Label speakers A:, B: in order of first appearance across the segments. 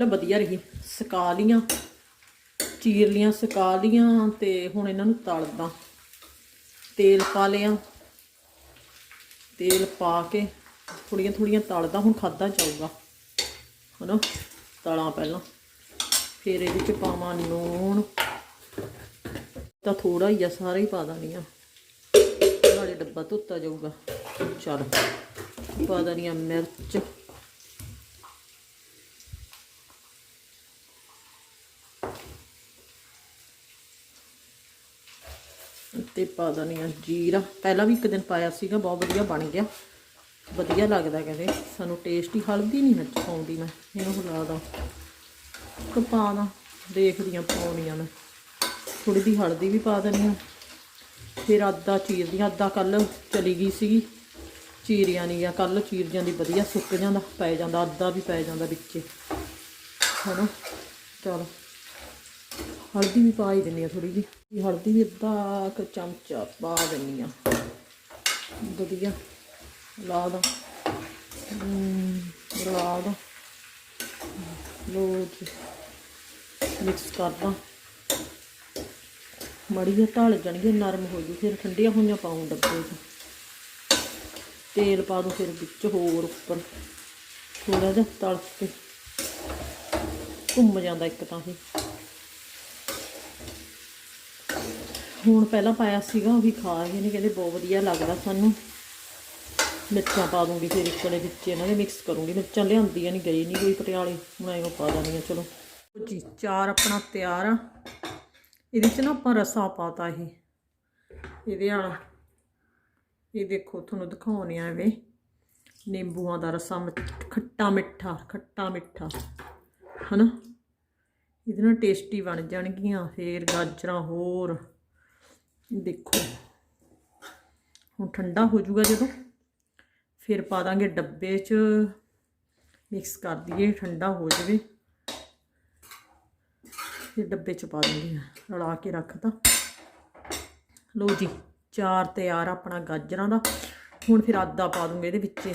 A: ਲੈ ਵਧੀਆ ਰਹੀ। ਸੁਕਾ ਲੀਆਂ ਚੀਰ ਲੀਆਂ ਸੁਕਾ ਲੀਆਂ ਤੇ ਹੁਣ ਇਹਨਾਂ ਨੂੰ ਤਲਦਾ। ਤੇਲ ਪਾ ਲਿਆ। ਤੇਲ ਪਾ ਕੇ ਥੋੜੀਆਂ ਥੋੜੀਆਂ ਤਲਦਾ, ਹੁਣ ਖਾਦਾ ਜਾਊਗਾ। ਹਨਾ? ਤਲਾਂ ਪਹਿਲਾਂ। ਫਿਰ ਇਹਦੇ ਚ ਪਾਵਾਂ ਨੂਣ ਤਾਂ ਥੋੜਾ ਹੀ ਆ, ਸਾਰਾ ਹੀ ਪਾ ਦਾਨੀ ਆ ਨਾਲੇ ਡੱਬਾ ਧੁੱਤਾ ਜਾਊਗਾ। ਚਲ, ਪਾ ਦਾਨੀ ਆ ਮਿਰਚ। ਤੇ ਪਾ ਦਾਨੀ ਆ ਜੀਰਾ। ਪਹਿਲਾਂ ਵੀ ਇੱਕ ਦਿਨ ਪਾਇਆ ਸੀਗਾ, ਬਹੁਤ ਵਧੀਆ ਬਣ ਗਿਆ। ਵਧੀਆ ਲੱਗਦਾ ਕਹਿੰਦੇ। ਸਾਨੂੰ ਟੇਸਟੀ ਹਲਦੀ ਨਹੀਂ ਵਿੱਚ ਪਾਉਂਦੀ ਮੈਂ, ਇਹਨੂੰ ਹਿਲਾ ਦਾ ਕਪਾ ਦਾ ਦੇਖਦੀ ਆ ਪਾਉਣੀ ਮੈਂ। ਥੋੜੀ ਦੀ ਹਲਦੀ ਵੀ ਪਾ ਦੇਣੀ ਆ। ਫਿਰ ਆਦਾ ਚੀਰਦੀ ਆਦਾ ਕੱਲ ਚਲੀ ਗਈ ਸੀਗੀ। ਚੀਰੀਆਂ ਨਹੀਂ ਆ ਕੱਲ ਚੀਰ ਜਾਂਦੀ ਵਧੀਆ ਸੁੱਕ ਜਾਂਦਾ, ਪੈ ਜਾਂਦਾ ਆਦਾ ਵੀ ਪੈ ਜਾਂਦਾ ਵਿੱਚੇ। ਹਨਾ? ਚਲ। ਹਲਦੀ ਵੀ ਪਾ ਹੀ ਦਿੰਨੀ ਆ ਥੋੜੀ ਜਿਹੀ। ਹਲਦੀ ਵੀ ਅੱਧਾ ਕੁ ਚਮਚਾ ਪਾ ਦਿੰਨੀ ਆ। ਵਧੀਆ, ਲਾ ਦਾ। ਲਾ ਦਾ। ਲੋ ਜੀ ਮਿਕਸ ਕਰਦਾ ਮੜੀ ਢਲ ਜਾਣਗੀਆਂ, ਨਰਮ ਹੋ ਜੂ, ਫਿਰ ਠੰਡੀਆਂ ਹੋਈਆਂ ਪਾਉਂ ਡੱਬੇ 'ਚ। ਤੇਲ ਪਾ ਦੋ ਫਿਰ ਵਿੱਚ ਹੋਰ ਉੱਪਰ। ਥੋੜਾ ਜਿਹਾ ਤਲ ਕੇ ਘੁੰਮ ਜਾਂਦਾ ਇੱਕ ਤਾਂ ਇਹ। ਹੁਣ ਪਹਿਲਾਂ ਪਾਇਆ ਸੀਗਾ, ਉਹ ਵੀ ਖਾ ਰਹੇ ਨੇ, ਕਹਿੰਦੇ ਬਹੁਤ ਵਧੀਆ ਲੱਗਦਾ ਸਾਨੂੰ। ਮਿਰਚਾਂ ਪਾ ਦੂੰਗੀ ਫਿਰ ਇੱਕ ਵਾਲੇ ਵਿੱਚ, ਇਹਨਾਂ ਦੇ ਮਿਕਸ ਕਰੂੰਗੀ। ਮਿਰਚਾਂ ਲਿਆਂਦੀਆਂ ਨਹੀਂ ਗਈ ਨਹੀਂ ਕੋਈ ਪਟਿਆਲੇ। ਹੁਣ ਐਂ ਪਾ ਦਾਂਗੀ ਆ, ਚਲੋ। ਜੀ, ਚਾਰ ਆਪਣਾ ਤਿਆਰ ਆ। ਇਹਦੇ ਚ ਨਾ ਆਪਾਂ ਰਸਾ ਪਾਤਾ ਇਹ ਇਹਦੇ ਵਾਲਾ ਇਹ ਦੇਖੋ, ਤੁਹਾਨੂੰ ਦਿਖਾਉਣੇ ਆ ਐਵੇਂ। ਨਿੰਬੂਆਂ ਦਾ ਰਸਾ ਮਿੱਠ- ਖੱਟਾ ਮਿੱਠਾ ਖੱਟਾ ਮਿੱਠਾ, ਹਨਾ? ਇਹਦੇ ਨਾਲ ਟੇਸਟੀ ਬਣ ਜਾਣਗੀਆਂ, ਫੇਰ ਗਾਜਰਾਂ ਹੋਰ। ਦੇਖੋ। ਹੁਣ ਠੰਡਾ ਹੋ ਜਾਊਗਾ ਜਦੋਂ, ਫਿਰ ਪਾ ਦਾਂਗੇ ਡੱਬੇ 'ਚ ਮਿਕਸ ਕਰ ਦਈਏ, ਠੰਡਾ ਹੋ ਜਾਵੇ। ਫਿਰ ਡੱਬੇ 'ਚ ਪਾ ਦਿੰਦੇ ਆ ਰਲਾ ਕੇ ਰੱਖਤਾ। ਲਓ ਜੀ, ਚਾਰ ਤਿਆਰ ਆਪਣਾ ਗਾਜਰਾਂ ਦਾ। ਹੁਣ ਫਿਰ ਆਦਾ ਪਾ ਦੂੰਗੇ ਇਹਦੇ ਵਿੱਚ।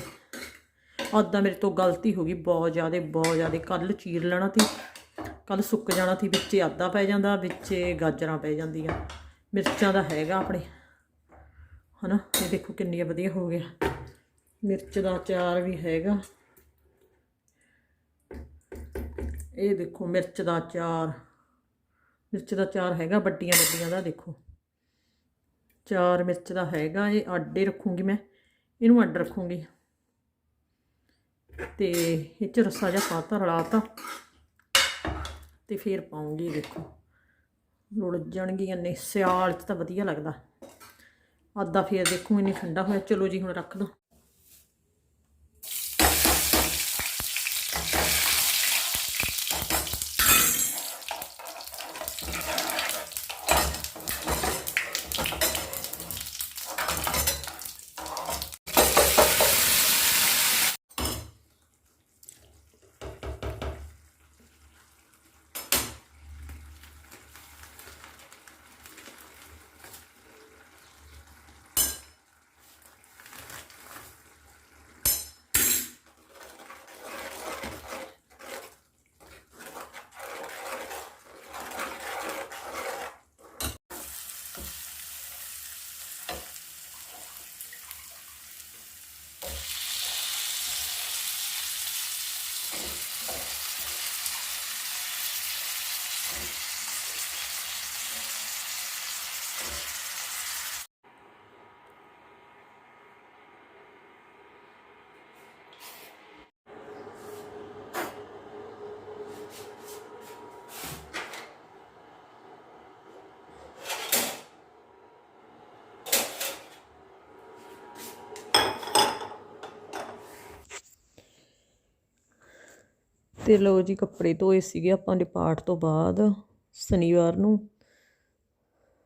A: ਆਦਾ ਮੇਰੇ ਤੋਂ ਗਲਤੀ ਹੋ ਗਈ, ਬਹੁਤ ਜ਼ਿਆਦਾ ਬਹੁਤ ਜ਼ਿਆਦਾ। ਕੱਲ ਚੀਰ ਲੈਣਾ ਸੀ ਕੱਲ ਸੁੱਕ ਜਾਣਾ ਸੀ, ਵਿੱਚੇ ਆਦਾ ਪੈ ਜਾਂਦਾ, ਵਿੱਚੇ ਗਾਜਰਾਂ ਪੈ ਜਾਂਦੀਆਂ। ਮਿਰਚਾਂ ਦਾ ਹੈਗਾ ਆਪਣੇ। ਹਨਾ, ਇਹ ਦੇਖੋ ਕਿੰਨੀ ਵਧੀਆ ਹੋ ਗਿਆ ਮਿਰਚ ਦਾ ਅਚਾਰ ਵੀ ਹੈਗਾ। ਇਹ ਦੇਖੋ ਮਿਰਚ ਦਾ ਅਚਾਰ। ਮਿਰਚ ਦਾ ਅਚਾਰ ਹੈਗਾ ਵੱਡੀਆਂ ਵੱਡੀਆਂ ਦਾ ਦੇਖੋ। ਚਾਰ ਮਿਰਚ ਦਾ ਹੈਗਾ, ਇਹ ਅੱਡੇ ਰੱਖੂੰਗੀ ਮੈਂ। ਇਹਨੂੰ ਅੱਡ ਰੱਖੂੰਗੀ। ਤੇ ਇਹ ਚ ਰਸਾ ਜਿਹਾ ਪਾਤਾ ਰਲਾਤਾ ਤੇ ਫੇਰ ਪਾਉਂਗੀ ਦੇਖੋ। ਰੁੜ ਜਾਣਗੀਆਂ ਨੇ, ਸਿਆਲ 'ਚ ਤਾਂ ਵਧੀਆ ਲੱਗਦਾ। ਆਦਾ ਫੇਰ ਦੇਖੂ, ਇੰਨੀ ਠੰਡਾ ਹੋਇਆ, ਚਲੋ ਜੀ ਹੁਣ ਰੱਖ ਦੋ। ਤੇ ਲੋ ਜੀ ਕੱਪੜੇ ਧੋਏ ਸੀਗੇ ਆਪਾਂ ਦੇ ਪਾਠ ਤੋਂ ਬਾਅਦ ਸ਼ਨੀਵਾਰ ਨੂੰ।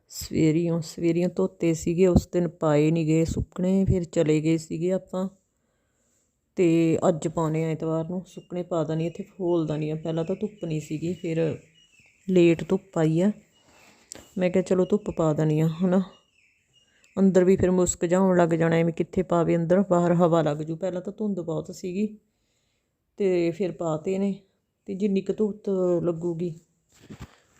A: ਸਵੇਰੀਆਂ ਸਵੇਰੀਆਂ ਧੋਤੇ ਸੀਗੇ, ਉਸ ਦਿਨ ਪਾਏ ਨਹੀਂ ਗਏ ਸੁੱਕਣੇ, ਫਿਰ ਚਲੇ ਗਏ ਸੀਗੇ ਆਪਾਂ। ਤੇ ਅੱਜ ਪਾਉਣੇ ਆ ਐਤਵਾਰ ਨੂੰ, ਸੁੱਕਣੇ ਪਾ ਦਣੀ, ਇੱਥੇ ਫੋਲਦਾ ਨਹੀਂ ਆ, ਪਹਿਲਾਂ ਤਾਂ ਧੁੱਪ ਨਹੀਂ ਸੀਗੀ, ਫਿਰ ਲੇਟ ਧੁੱਪ ਆਈ ਆ। ਮੈਂ ਕਿਹਾ ਚਲੋ ਧੁੱਪ ਪਾ ਦਣੀ ਆ, ਹਨਾ। ਅੰਦਰ ਵੀ ਫਿਰ ਮੁਸਕ ਜਾਉਣ ਲੱਗ ਜਾਣਾ, ਐਵੇਂ ਕਿੱਥੇ ਪਾਵੇ ਅੰਦਰ, ਬਾਹਰ ਹਵਾ ਲੱਗ ਜੂ, ਪਹਿਲਾਂ ਤਾਂ ਧੁੰਦ ਬਹੁਤ ਸੀਗੀ। ਤੇ ਫਿਰ ਪਾਤੇ ਨੇ ਤੇ ਜਿੰਨੀ ਕੁ ਧੁੱਪ ਲੱਗੂਗੀ।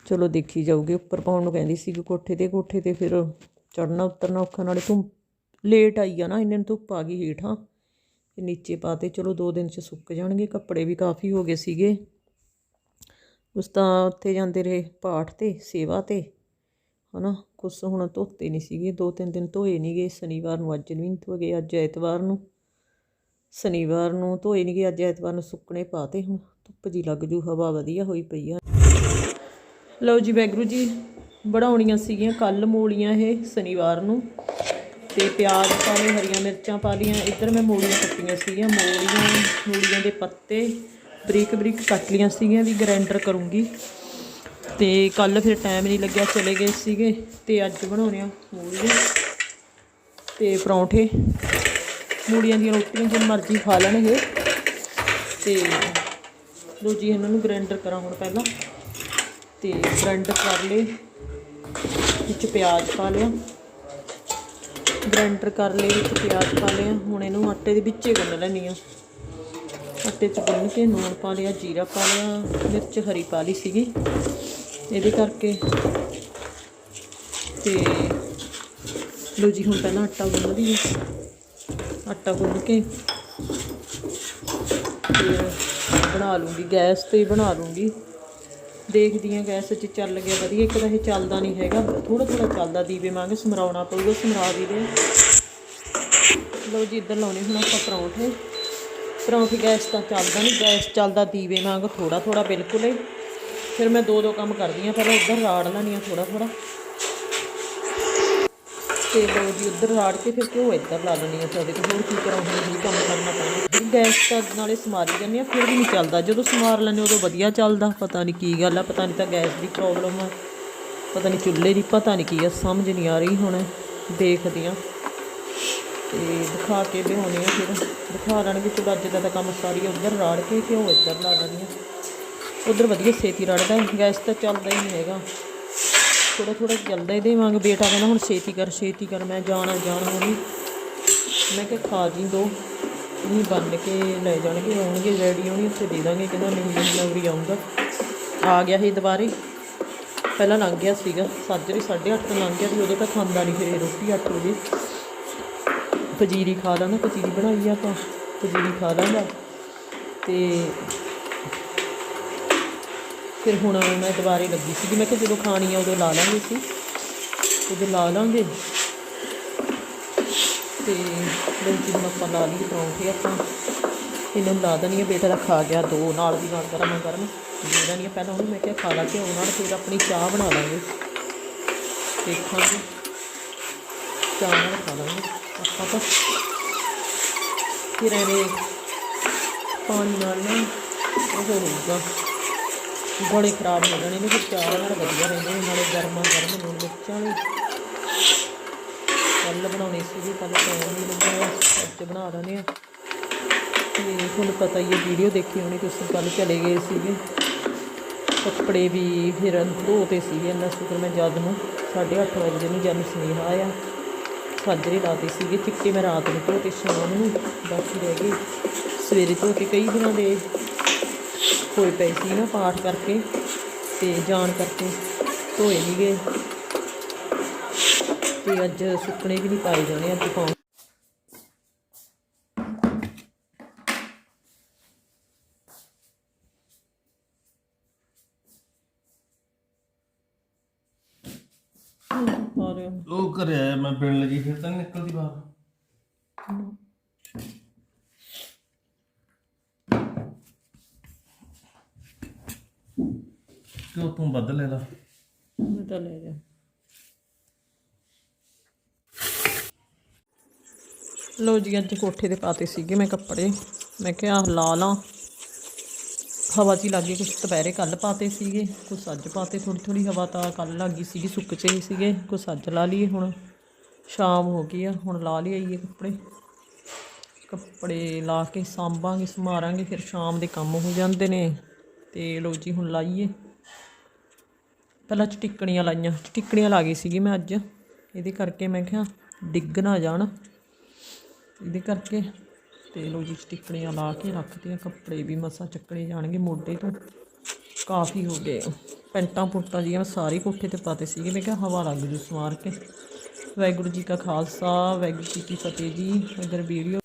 A: ਚਲੋ ਦੇਖੀ ਜਾਊਗੀ, ਉੱਪਰ ਪਾਉਣ ਨੂੰ ਕਹਿੰਦੀ ਸੀ ਕਿ ਕੋਠੇ ਤੇ ਕੋਠੇ ਤੇ ਫਿਰ ਚੜਨਾ ਉਤਰਨਾ ਔਖਾ, ਨਾਲੇ ਧੁੱਪ ਲੇਟ ਆਈ ਆ ਨਾ, ਇੰਨੇ ਨੂੰ ਧੁੱਪ ਆ ਗਈ ਹੇਠਾਂ। ਤੇ ਨੀਚੇ ਪਾਤੇ, ਚਲੋ ਦੋ ਦਿਨ ਚ ਸੁੱਕ ਜਾਣਗੇ, ਕੱਪੜੇ ਵੀ ਕਾਫੀ ਹੋ ਗਏ ਸੀਗੇ। ਉਸ ਤਾਂ ਉੱਥੇ ਜਾਂਦੇ ਰਹੇ ਪਾਠ ਤੇ, ਸੇਵਾ ਤੇ, ਹਨਾ, ਕੁਛ ਹੁਣ ਧੋਤੇ ਨਹੀਂ ਸੀਗੇ, ਦੋ ਤਿੰਨ ਦਿਨ ਧੋਏ ਨਹੀਂ ਗਏ, ਸ਼ਨੀਵਾਰ ਨੂੰ, ਅੱਜ ਵੀ ਨਹੀਂ ਧੋ ਗਏ, ਅੱਜ ਐਤਵਾਰ ਨੂੰ। ਸ਼ਨੀਵਾਰ ਨੂੰ ਧੋਏ ਨਹੀਂ ਗਏ, ਅੱਜ ਐਤਵਾਰ ਨੂੰ ਸੁੱਕਣੇ ਪਾਤੇ ਹੁਣ ਧੁੱਪ ਜੀ ਲੱਗ ਜੂ, ਹਵਾ ਵਧੀਆ ਹੋਈ ਪਈ ਆ। ਲਓ ਜੀ ਵੈਗਰੂ ਜੀ, ਬਣਾਉਣੀਆਂ ਸੀਗੀਆਂ ਕੱਲ ਮੂਲੀਆਂ ਇਹ ਸ਼ਨੀਵਾਰ ਨੂੰ ਤੇ ਪਿਆਜ਼ ਪਾ ਲਏ, ਹਰੀਆਂ ਮਿਰਚਾਂ ਪਾ ਲਈਆਂ, ਇੱਧਰ ਮੈਂ ਮੂਲੀਆਂ ਕੱਟੀਆਂ ਸੀਗੀਆਂ, ਮੂਲੀਆਂ ਮੂਲੀਆਂ ਦੇ ਪੱਤੇ ਬਰੀਕ ਬਰੀਕ ਕੱਟ ਲੀਆਂ ਸੀਗੀਆਂ, ਵੀ ਗ੍ਰਾਈਂਡਰ ਕਰੂੰਗੀ। ਤੇ ਕੱਲ ਫਿਰ ਟਾਈਮ ਨਹੀਂ ਲੱਗਿਆ, ਚਲੇ ਗਏ ਸੀਗੇ ਤੇ ਅੱਜ ਬਣਾਉਣੇ ਆ ਮੂਲੀਆਂ ਤੇ ਪਰੌਂਠੇ। ਮੂਲੀਆਂ ਦੀਆਂ ਰੋਟੀਆਂ ਜਿੰਨ ਮਰਜ਼ੀ ਖਾ ਲੈਣਗੇ। ਤੇ ਲੋ ਜੀ, ਇਹਨਾਂ ਨੂੰ ਗ੍ਰਾਈਂਡਰ ਕਰਾਂ ਹੁਣ ਪਹਿਲਾਂ। ਤੇ ਗ੍ਰਾਈਂਡਰ ਕਰ ਲਏ। ਵਿੱਚ ਪਿਆਜ਼ ਪਾ ਲਿਆ। ਗ੍ਰਾਈਂਡਰ ਕਰ ਲਏ, ਵਿੱਚ ਪਿਆਜ਼ ਪਾ ਲਿਆ ਹੁਣ ਇਹਨੂੰ ਆਟੇ ਦੇ ਵਿੱਚੇ ਗੁੰਨ ਲੈਣੀ ਆ ਆਟੇ 'ਚ ਗੁੰਨ ਕੇ ਨੂਣ ਪਾ ਲਿਆ, ਜੀਰਾ ਪਾ ਲਿਆ, ਮਿਰਚ ਹਰੀ ਪਾ ਲਈ ਸੀਗੀ। ਇਹਦੇ ਕਰਕੇ ਤੇ ਲੋ ਜੀ, ਹੁਣ ਪਹਿਲਾਂ ਆਟਾ ਗੁੰਨ ਲਈਏ। ਆਟਾ ਗੁੰਨ ਕੇ ਫਿਰ ਬਣਾ ਲੂੰਗੀ, ਗੈਸ ਤੇ ਬਣਾ ਲੂੰਗੀ। ਦੇਖਦੀ ਆ ਗੈਸ 'ਚ ਚੱਲ ਗਿਆ ਵਧੀਆ, ਇੱਕ ਤਾਂ ਇਹ ਚੱਲਦਾ ਨਹੀਂ ਹੈਗਾ ਥੋੜਾ ਥੋੜਾ ਚੱਲਦਾ, ਦੀਵੇ ਵਾਂਗ ਸਮਰਾਉਣਾ ਪਊਗਾ, ਸਮਰਾ ਵੀ ਦੇ ਲਓ ਜੀ, ਇੱਧਰ ਲਾਉਣੇ ਹੁਣ ਆਪਾਂ ਪਰੌਂਠੇ। ਪਰੌਂਠੇ ਗੈਸ ਤਾਂ ਚੱਲਦਾ ਨਹੀਂ, ਗੈਸ ਚੱਲਦਾ ਦੀਵੇ ਵਾਂਗ ਥੋੜਾ ਥੋੜਾ ਬਿਲਕੁਲ ਹੀ। ਫਿਰ ਮੈਂ ਦੋ ਦੋ ਕੰਮ ਕਰਦੀ ਆ ਪਹਿਲਾਂ ਇੱਧਰ ਰਾੜ ਲੈਣੀ ਆ ਥੋੜਾ ਥੋੜਾ ਤੇ ਲਓ ਜੀ, ਉੱਧਰ ਰਾੜ ਕੇ ਫਿਰ ਘਿਓ ਇੱਧਰ ਲਾ ਲੈਣੀ ਆ ਸਾਡੇ ਕੋਲ, ਹੋਰ ਕੀ ਕਰਾਂ ਹੁਣ ਕੰਮ ਕਰਨਾ ਪੈਣਾ। ਗੈਸ ਤਾਂ ਨਾਲੇ ਸਮਾਰੀ ਜਾਂਦੇ ਆ, ਫਿਰ ਵੀ ਨਹੀਂ ਚੱਲਦਾ। ਜਦੋਂ ਸਮਾਰ ਲੈਂਦੇ ਉਦੋਂ ਵਧੀਆ ਚੱਲਦਾ, ਪਤਾ ਨਹੀਂ ਕੀ ਗੱਲ ਆ, ਪਤਾ ਨਹੀਂ ਤਾਂ ਗੈਸ ਦੀ ਪ੍ਰੋਬਲਮ ਆ। ਪਤਾ ਨਹੀਂ ਚੁੱਲ੍ਹੇ ਦੀ, ਪਤਾ ਨਹੀਂ ਕੀ ਆ, ਸਮਝ ਨਹੀਂ ਆ ਰਹੀ ਹੁਣ, ਦੇਖਦੀ ਆ। ਤੇ ਦਿਖਾ ਕੇ ਲਿਆਉਣੇ ਆ ਫਿਰ, ਦਿਖਾ ਲੈਣਗੇ ਚਲੋ, ਅੱਜ ਦਾ ਤਾਂ ਕੰਮ ਸਾਰੀ ਉੱਧਰ ਰਾੜ ਕੇ ਘਿਓ ਇੱਧਰ ਲਾ ਲੈਣੀ ਆ। ਉਧਰ ਵਧੀਆ ਛੇਤੀ ਰੜਦਾ, ਗੈਸ ਤਾਂ ਚੱਲਦਾ ਹੀ ਨਹੀਂ ਹੈਗਾ। ਥੋੜਾ ਥੋੜਾ ਚੱਲਦਾ ਇਹਦੇ ਵਾਂਗ। ਬੇਟਾ ਕਹਿੰਦਾ ਹੁਣ ਛੇਤੀ ਕਰ ਛੇਤੀ ਕਰ। ਮੈਂ ਜਾਣਾ ਜਾਣਾ ਵੀ ਮੈਂ ਕਿਹਾ, ਖਾ ਜੀ ਦੋ। ਨਹੀਂ ਬੰਨ ਕੇ ਲੈ ਜਾਣਗੇ, ਆਉਣਗੇ ਰੈਡੀ ਹੋਣੀ ਉੱਥੇ ਦੇ ਦਾਂਗੇ। ਕਹਿੰਦਾ, ਨਹੀਂ ਨਹੀਂ, ਮੈਂ ਉਰੀ ਆਉਂਗਾ ਆ ਗਿਆ ਸੀ ਦੁਬਾਰੇ। ਪਹਿਲਾਂ ਲੰਘ ਗਿਆ ਸੀਗਾ। ਸਾਜਰੇ 8:30 ਤੋਂ ਲੰਘ ਗਿਆ ਸੀ। ਉਦੋਂ ਤਾਂ ਖਾਂਦਾ ਨਹੀਂ ਫਿਰ ਰੋਟੀ 8 ਵਜੇ। ਪਜੀਰੀ ਖਾ ਲਾਂਗਾ। ਪਜੀਰੀ ਬਣਾਈ ਆ ਆਪਾਂ। ਪਜੀਰੀ ਖਾ ਲਾਂਗਾ। ਤੇ ਫਿਰ ਹੁਣ ਮੈਂ ਦੁਬਾਰੇ ਲੱਗੀ ਸੀਗੀ। ਮੈਂ ਕਿਹਾ ਜਦੋਂ ਖਾਣੀ ਆ ਉਦੋਂ ਲਾ ਲਾਂਗੇ ਸੀ। ਉਦੋਂ ਲਾ ਲਾਂਗੇ। ਤੇ ਲੋ ਜੀ ਆਪਾਂ ਲਾ ਲਈ ਪਰੌਂਠੇ ਆਪਾਂ। ਇਹਨਾਂ ਨੂੰ ਲਾ ਦੇਣੀ ਆ। ਬੇਟਾ ਦਾ ਖਾ ਗਿਆ ਦੋ, ਨਾਲ ਦੀ ਨਾਲ ਗਰਮ ਗਰਮ। ਦੇ ਦੇਣੀ ਆ ਪਹਿਲਾਂ ਉਹਨੂੰ। ਮੈਂ ਕਿਹਾ ਖਾ ਲਾ ਘਿਓ ਨਾਲ, ਫਿਰ ਆਪਣੀ ਚਾਹ ਬਣਾ ਲਾਂਗੇ। ਦੇਖਾਂਗੇ। ਚਾਹ ਨਾਲ ਖਾ ਲਾਂਗੇ। ਆਪਾਂ ਤਾਂ ਫਿਰ ਐਵੇਂ ਪਾਣੀ ਨਾਲ ਨਾ ਉਹ ਹੋਊਗਾ ਗਲੇ ਖਰਾਬ ਹੋ ਜਾਣੇ ਨੇ, ਫਿਰ ਚਾਹ ਨਾਲ ਵਧੀਆ ਰਹਿੰਦੇ ਨੇ, ਨਾਲੇ ਗਰਮਾ ਗਰਮ ਲੂਣ ਮਿਰਚਾਂ ਵਾਲੇ ਕੱਲ ਬਣਾਉਣੇ ਸੀਗੇ ਕੱਲ ਟਾਈਮ ਨਹੀਂ ਲੱਗਿਆ ਅੱਜ ਬਣਾ ਦਿੰਦੇ ਆ। ਤੇ ਤੁਹਾਨੂੰ ਪਤਾ ਹੀ ਹੈ, ਵੀਡੀਓ ਦੇਖੀ ਹੋਣੀ, ਤੁਸੀਂ ਕੱਲ ਚਲੇ ਗਏ ਸੀਗੇ। ਕੱਪੜੇ ਵੀ ਫਿਰ ਧੋਤੇ ਸੀਗੇ, ਇੰਨਾ ਸ਼ੁਕਰ ਮੈਂ ਜਦ ਨੂੰ 8:30 ਵਜੇ ਨੂੰ ਜਦ ਸੁਨੇਹਾ ਆਇਆ। ਸਾਜਰੇ ਲਾਤੇ ਸੀਗੇ, ਚਿੱਟੇ ਮੈਂ ਰਾਤ ਨੂੰ ਧੋਤੇ, ਸ਼ਾਮ ਨੂੰ ਬਾਕੀ ਰਹਿ ਗਏ। ਸਵੇਰੇ ਧੋ ਕੇ ਕਈ ਦਿਨਾਂ ਦੇ। ਹੋਏ ਪਏ ਸੀ ਨਾ ਪਾਠ ਕਰਕੇ ਤੇ ਜਾਣ ਕਰਕੇ ਧੋਏ ਨਹੀਂ ਗਏ। ਤੇ ਅੱਜ ਸੁੱਕਣੇ ਵੀ ਨਹੀਂ ਪਾਏ ਜਾਣੇ, ਅੱਜ ਪਾਉਂ ਪਾ ਰਿਹਾ
B: ਆਇਆ ਮੈਂ ਪਿੰਡ ਲੱਗੀ, ਫਿਰ ਤਾਂ ਨਿਕਲਦੀ ਬਾਹਰ। ਕਿਉਂ ਤੂੰ ਬਦਲ ਲੈ ਲਾ
A: ਮੈਂ ਤਾਂ ਲੈ ਜਾ ਲੋ ਜੀ ਅੱਜ ਕੋਠੇ ਤੇ ਪਾਤੇ ਸੀਗੇ ਮੈਂ ਕੱਪੜੇ। ਮੈਂ ਕਿਹਾ ਲਾ ਲਾਂ। ਹਵਾ ਜੀ ਲੱਗੀ ਕੁਛ ਦੁਪਹਿਰੇ ਕੱਲ ਪਾਤੇ ਸੀਗੇ, ਕੁਛ ਅੱਜ ਪਾਤੇ ਥੋੜੀ ਥੋੜੀ ਹਵਾ ਤਾਂ ਕੱਲ ਲੱਗੀ ਸੀਗੀ, ਸੁੱਕ ਚੇ ਸੀਗੇ, ਕੁਛ ਅੱਜ ਲਾ ਲਈਏ ਹੁਣ। ਸ਼ਾਮ ਹੋ ਗਈ ਆ, ਹੁਣ ਲਾ ਲਈਏ ਕੱਪੜੇ। ਕੱਪੜੇ ਲਾ ਕੇ ਸਾਂਭਾਂਗੇ ਸਮਾਰਾਂਗੇ ਫਿਰ ਸ਼ਾਮ ਦੇ ਕੰਮ ਹੋ ਜਾਂਦੇ ਨੇ। ਤੇ ਲੋ ਜੀ, ਹੁਣ ਲਾਈਏ। ਪਹਿਲਾਂ ਚਟਿੱਕਣੀਆਂ ਲਾਈਆਂ, ਚਟਿੱਕਣੀਆਂ ਲਾ ਗਈ ਸੀਗੀ ਮੈਂ ਅੱਜ। ਇਹਦੇ ਕਰਕੇ ਮੈਂ ਕਿਹਾ ਡਿੱਗ ਨਾ ਜਾਣ। ਇਹਦੇ ਕਰਕੇ ਤੇ ਲੋ ਜੀ ਚਟਿੱਕਣੀਆਂ ਲਾ ਕੇ ਰੱਖਤੀਆਂ। ਕੱਪੜੇ ਵੀ ਮਸਾ ਚੱਕਣੇ ਜਾਣਗੇ ਮੋਢੇ ਤੋਂ। ਕਾਫੀ ਹੋ ਗਏ। ਪੈਂਟਾਂ ਪੁੰਟਾਂ ਜੀਆਂ ਮੈਂ ਸਾਰੇ ਕੋਠੇ ਤੇ ਪਾਤੇ ਸੀਗੇ। ਮੈਂ ਕਿਹਾ ਹਵਾ ਲੱਗ ਜੂ ਸਵਾਰ ਕੇ। ਵਾਹਿਗੁਰੂ ਜੀ ਕਾ ਖਾਲਸਾ, ਵਾਹਿਗੁਰੂ ਜੀ ਕੀ ਫਤਿਹ ਜੀ। ਇਧਰ ਵੀਡੀਓ